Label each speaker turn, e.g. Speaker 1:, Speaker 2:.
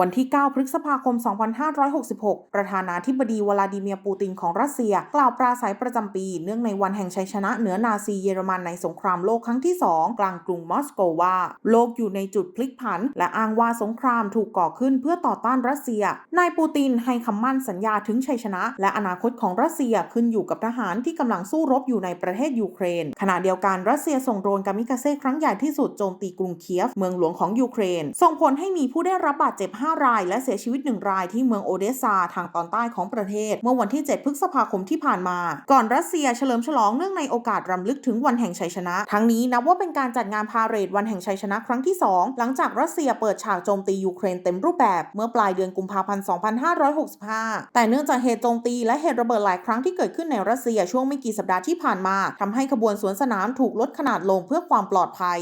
Speaker 1: วันที่ 9 พฤษภาคม 2566 ประธานาธิบดีวลาดิเมียร์ปูตินของรัสเซีย กล่าวปราศัยประจำปี เนื่องในวันแห่งชัยชนะเหนือนาซีเยอรมันในสงครามโลกครั้งที่ 2 กลางกรุงมอสโกว่า โลกอยู่ในจุดพลิกผัน และอ้างว่าสงครามถูกก่อขึ้นเพื่อต่อต้านรัสเซีย นายปูตินให้คำมั่นสัญญาถึงชัยชนะ และอนาคตของรัสเซียขึ้นอยู่กับทหารที่กำลังสู้รบอยู่ในประเทศยูเครน ขณะเดียวกันรัสเซียส่งโดรนกามิกาเซ่ครั้งใหญ่ที่สุดโจมตีกรุงเคียฟเมืองหลวงของยูเครน ส่งผลให้มีผู้ได้รับบาดเจ็บ5 ราย และเสียชีวิต 1 รายที่เมืองโอเดสซาทางตอนใต้ของประเทศ เมื่อวันที่ 7 พฤษภาคมที่ผ่านมา ก่อนรัสเซียเฉลิมฉลองเนื่องในโอกาสรำลึกถึงวันแห่งชัยชนะ ทั้งนี้นับว่าเป็นการจัดงานพาเหรดวันแห่งชัยชนะครั้งที่ 2 หลังจากรัสเซียเปิดฉากโจมตียูเครนเต็มรูปแบบเมื่อปลายเดือนกุมภาพันธ์ 2565 แต่เนื่องจากเหตุโจมตีและเหตุระเบิดหลายครั้งที่เกิดขึ้นในรัสเซียช่วงไม่กี่สัปดาห์ที่ผ่านมาทำให้ขบวนสวนสนามถูกลดขนาดลงเพื่อความปลอดภัย